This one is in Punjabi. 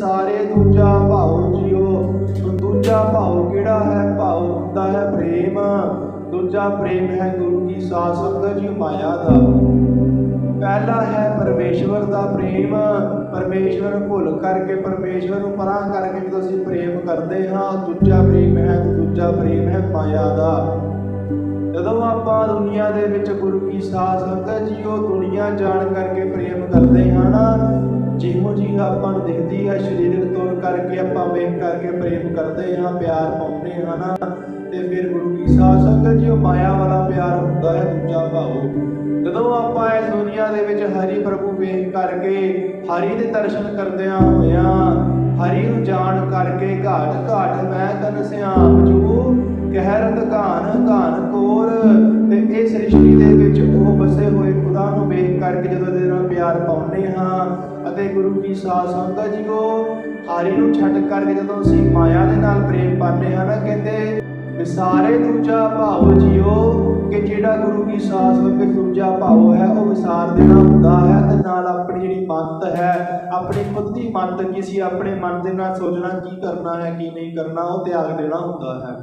ਸਾਰੇ ਦੂਜਾ ਭਾਉ ਜਿਉ ਦੂਜਾ ਭਾਉ ਕਿਹੜਾ ਹੈ? ਭਾਉ ਹੁੰਦਾ ਹੈ ਪ੍ਰੇਮ। ਦੂਜਾ ਪ੍ਰੇਮ ਹੈ ਗੁਰੂ ਕੀ ਸਾਧ ਜੀ, ਮਾਇਆ ਦਾ। ਪਹਿਲਾ ਹੈ ਪਰਮੇਸ਼ਵਰ ਦਾ ਪ੍ਰੇਮ। ਪਰਮੇਸ਼ਵਰ ਭੁੱਲ ਕਰਕੇ, ਪਰਮੇਸ਼ਵਰ ਨੂੰ ਪਰਾਂ ਕਰਕੇ ਜਦੋਂ ਅਸੀਂ ਪ੍ਰੇਮ ਕਰਦੇ ਹਾਂ, ਦੂਜਾ ਪ੍ਰੇਮ ਹੈ ਦੂਜਾ ਪ੍ਰੇਮ ਹੈ ਮਾਇਆ ਦਾ। ਜਦੋਂ ਆਪਾਂ ਦੁਨੀਆ ਦੇ ਵਿੱਚ ਗੁਰੂ ਕੀ ਸਾਧ ਸੰਗਤ ਜੀ ਦੁਨੀਆ ਜਾਣ ਕਰਕੇ ਪ੍ਰੇਮ ਕਰਦੇ ਹਾਂ ਨਾ ਜਿਹੋ ਜੀ ਆਪਾਂ ਨੂੰ ਦਿਖਦੀ ਹੈ ਸਰੀਰਕ ਤੌਰ ਕਰਕੇ ਆਪਾਂ ਵੇਖ ਕਰਕੇ ਪ੍ਰੇਮ ਕਰਦੇ ਹਾਂ, ਪਿਆਰ ਪਾਉਂਦੇ ਹਾਂ ਨਾ, ਤੇ ਫਿਰ ਗੁਰੂ ਕੀ ਸਾਧ ਸੰਗਤ ਜੀ, ਉਹ ਮਾਇਆ ਵਾਲਾ ਪਿਆਰ ਹੁੰਦਾ ਹੈ ਦੂਜਾ ਭਾਵ। ਜਦੋਂ ਆਪਾਂ ਇਸ ਦੁਨੀਆ ਦੇ ਵਿੱਚ ਹਰੀ ਪ੍ਰਭੂ ਵੇਖ ਕਰਕੇ ਹਰੀ ਦੇ ਦਰਸ਼ਨ ਕਰਦਿਆਂ ਹੋਇਆਂ ਹਰੀ ਨੂੰ ਜਾਣ ਕਰਕੇ ਘਾਟ ਘਾਟ ਮੈਂ ਤਨ ਸਿਆਮ ਜੂ ਕਹਿਰਤ ਘਾਨ ਪਿਆਰ ਪਾਉਂਦੇ ਹਾਂ ਅਤੇ ਗੁਰੂ ਕੀ ਸਾਧ ਸੰਗਤ ਜੀ ਉਹ ਨੂੰ ਛੱਡ ਕਰਕੇ ਜਦੋਂ ਅਸੀਂ ਮਾਇਆ ਦੇ ਨਾਲ ਪ੍ਰੇਮ ਪਾਉਂਦੇ ਹਾਂ ਨਾ ਕਹਿੰਦੇ ਵਿਸਾਰੇ ਦੂਜਾ ਭਾਵ ਜੀਓ ਕਿ ਜਿਹੜਾ ਗੁਰੂ ਕੀ ਸਾਸ ਵਿੱਚ ਦੂਜਾ ਭਾਵ ਹੈ, ਉਹ ਵਿਸਾਰ ਦੇਣਾ ਹੁੰਦਾ ਹੈ ਤੇ ਨਾਲ ਆਪਣੀ ਜਿਹੜੀ ਮੱਤ ਹੈ, ਆਪਣੀ ਖੁਦ ਦੀ ਮੱਤ ਕਿ ਅਸੀਂ ਆਪਣੇ ਮਨ ਦੇ ਨਾਲ ਸੋਚਣਾ ਕੀ ਕਰਨਾ ਹੈ, ਕੀ ਨਹੀਂ ਕਰਨਾ, ਉਹ ਤਿਆਗ ਦੇਣਾ ਹੁੰਦਾ ਹੈ।